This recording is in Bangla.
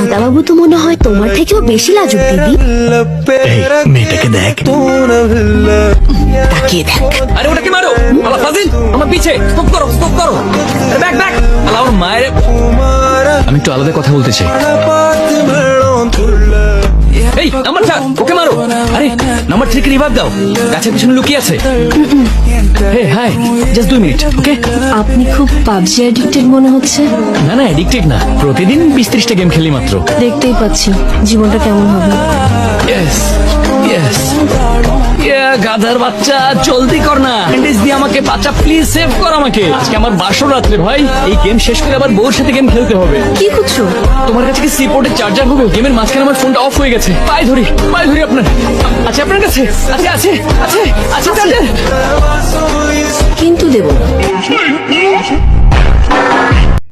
দাদাবাবু তো মনে হয় তোমার থেকেও বেশি লাজুক দিদি। মেয়েটাকে দেখ। তাকিয়ে দেখ। আরে ওটাকে মারো? আলা ফাজিল আমার পিছে। স্টপ করো স্টপ করো। ব্যাক ব্যাক আলা ওর মায়ের আমি একটু আলাদা কথা বলতে চাই। নাম্বার চার ওকে মারো। আরে নাম্বার থ্রি কে রিভাইভ দাও। গাছের পিছনে লুকিয়ে আছে। হে হাই জাস্ট দুই মিনিট ওকে? আপনি খুব পাবজি অ্যাডিক্টেড মনে হচ্ছে? না না অ্যাডিক্টেড না। প্রতিদিন বিশ ত্রিশটা গেম খেলি মাত্র। দেখতেই পাচ্ছি জীবনটা কেমন হবে? ইয়েস ইয়েস গাধার বাচ্চা জলদি কর না। দিয়ে আমাকে বাচ্চা প্লিজ সেভ কর আমাকে। আজকে আমার বাসর রাত্রে ভাই এই গেম শেষ করে আবার বউর সাথে গেম খেলতে হবে। কি করছ তোমার কাছে কি সি পোর্টের চার্জার হবে? গেমের মাঝখানে আমার ফোনটা অফ হয়ে গেছে। পায়ে ধরি পায়ে ধরি আপনার। আচ্ছা আপনার কাছে? আছে আছে আছে আছে।